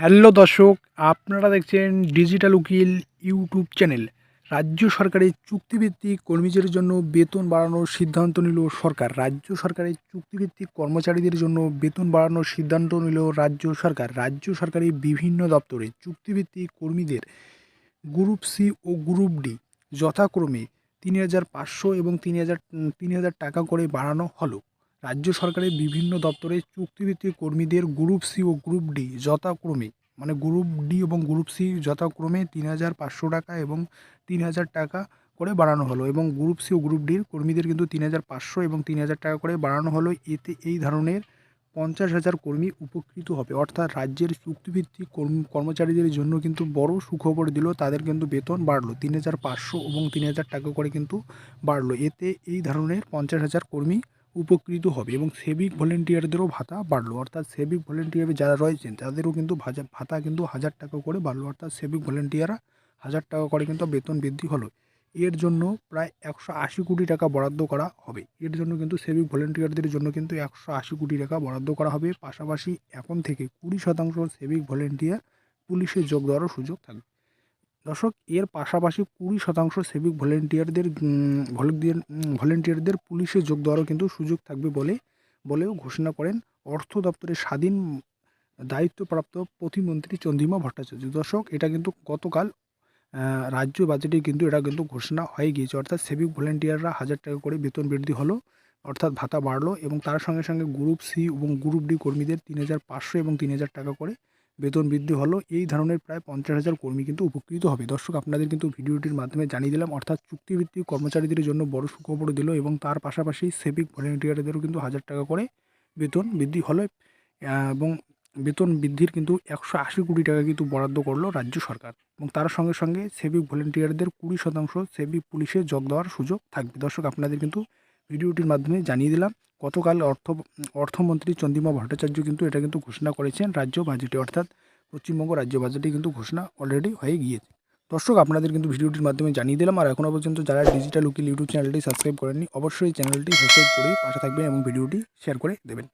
Hello দর্শক, আপনারা দেখছেন ডিজিটাল উকিল ইউটিউব চ্যানেল রাজ্য সরকারের চুক্তিভিত্তিক কর্মীদের জন্য বেতন বাড়ানোর সিদ্ধান্ত নিল সরকার। রাজ্য সরকারের চুক্তিভিত্তিক কর্মচারীদের জন্য বেতন বাড়ানোর সিদ্ধান্ত নিল রাজ্য সরকার। রাজ্য সরকারের বিভিন্ন দপ্তরে চুক্তিভিত্তিক কর্মীদের গ্রুপ সি ও গ্রুপ ডি যথাক্রমে তিন হাজার পাঁচশো এবং তিন হাজার তিন হাজার টাকা করে বাড়ানো হলো। রাজ্য সরকারের বিভিন্ন দপ্তরে চুক্তিভিত্তিক কর্মীদের গ্রুপ সি ও গ্রুপ ডি যথাক্রমে মানে গ্রুপ ডি এবং গ্রুপ সি যথাক্রমে তিন হাজার পাঁচশো টাকা এবং তিন হাজার টাকা করে বাড়ানো হলো এবং গ্রুপ সি ও গ্রুপ ডির কর্মীদের কিন্তু তিন হাজার পাঁচশো এবং তিন হাজার টাকা করে বাড়ানো হলো। এতে এই ধরনের পঞ্চাশ হাজার কর্মী উপকৃত হবে। অর্থাৎ রাজ্যের চুক্তিভিত্তিক কর্ম- কর্মচারীদের জন্য কিন্তু বড় সুখবর দিল, তাদের কিন্তু বেতন বাড়লো তিন হাজার পাঁচশো এবং তিন হাজার টাকা করে কিন্তু বাড়লো। এতে এই ধরনের পঞ্চাশ হাজার কর্মী উপকৃত হবে এবং সেভিক ভলেন্টিয়ারদেরও ভাতা বাড়লো। অর্থাৎ সেভিক ভলেন্টিয়ার যারা রয়েছেন, তাদেরও কিন্তু ভাজা ভাতা কিন্তু হাজার টাকা করে বাড়লো। অর্থাৎ সেভিক ভলেন্টিয়াররা হাজার টাকা করে কিন্তু বেতন বৃদ্ধি হলো। এর জন্য প্রায় একশো আশি কোটি টাকা বরাদ্দ করা হবে। এর জন্য কিন্তু সেভিক ভলেন্টিয়ারদের জন্য কিন্তু একশো আশি কোটি টাকা বরাদ্দ করা হবে। পাশাপাশি এখন থেকে কুড়ি শতাংশ সেভিক ভলেন্টিয়ার পুলিশে যোগ দেওয়ারও সুযোগ থাকবে। দর্শক, এর পাশাপাশি কুড়ি শতাংশ সেভিক ভলেন্টিয়ারদের ভলেন্টিয়ার ভলেন্টিয়ারদের পুলিশে যোগ দেওয়ারও কিন্তু সুযোগ থাকবে বলে, বলেও ঘোষণা করেন অর্থ দপ্তরের স্বাধীন দায়িত্বপ্রাপ্ত প্রতিমন্ত্রী চন্দ্রিমা ভট্টাচার্য। দর্শক, এটা কিন্তু গতকাল রাজ্য বাজেটে কিন্তু এটা কিন্তু ঘোষণা হয়ে গিয়েছে। অর্থাৎ সেভিক ভলেন্টিয়াররা হাজার টাকা করে বেতন বৃদ্ধি হলো, অর্থাৎ ভাতা বাড়লো এবং তার সঙ্গে সঙ্গে গ্রুপ সি এবং গ্রুপ ডি কর্মীদের তিন হাজার পাঁচশো এবং তিন হাজার টাকা করে বেতন বৃদ্ধি হলো, এই ধরনের প্রায় পঞ্চাশ হাজার কর্মী কিন্তু উপকৃত হবে। দর্শক, আপনাদের কিন্তু ভিডিওটির মাধ্যমে জানিয়ে দিলাম, অর্থাৎ চুক্তিভিত্তিক কর্মচারীদের জন্য বড় সুখবর দিল এবং তার পাশাপাশি সেভিক ভলেন্টিয়ারদেরও কিন্তু হাজার টাকা করে বেতন বৃদ্ধি হলো এবং বেতন বৃদ্ধির কিন্তু একশো আশি কোটি টাকা কিন্তু বরাদ্দ করল রাজ্য সরকার এবং তার সঙ্গে সঙ্গে সেভিক ভলেন্টিয়ারদের কুড়ি শতাংশ সেভিক পুলিশে যোগ দেওয়ার সুযোগ থাকবে। দর্শক, আপনাদের কিন্তু ভিডিওটির মাধ্যমে জানিয়ে দিলাম, গতকাল অর্থ, অর্থমন্ত্রী চন্দ্রিমা ভট্টাচার্য কিন্তু এটা কিন্তু ঘোষণা করেছেন রাজ্য বাজেটে। অর্থাৎ পশ্চিমবঙ্গ রাজ্য বাজেটে কিন্তু ঘোষণা অলরেডি হয়ে গিয়েছে। দর্শক, আপনাদের কিন্তু ভিডিওটির মাধ্যমে জানিয়ে দিলাম, আর এখনও পর্যন্ত যারা ডিজিটাল উকিল ইউটিউব চ্যানেলটি সাবস্ক্রাইব করেননি, অবশ্যই চ্যানেলটি সাবস্ক্রাইব করে পাশে থাকবেন এবং ভিডিওটি শেয়ার করে দেবেন।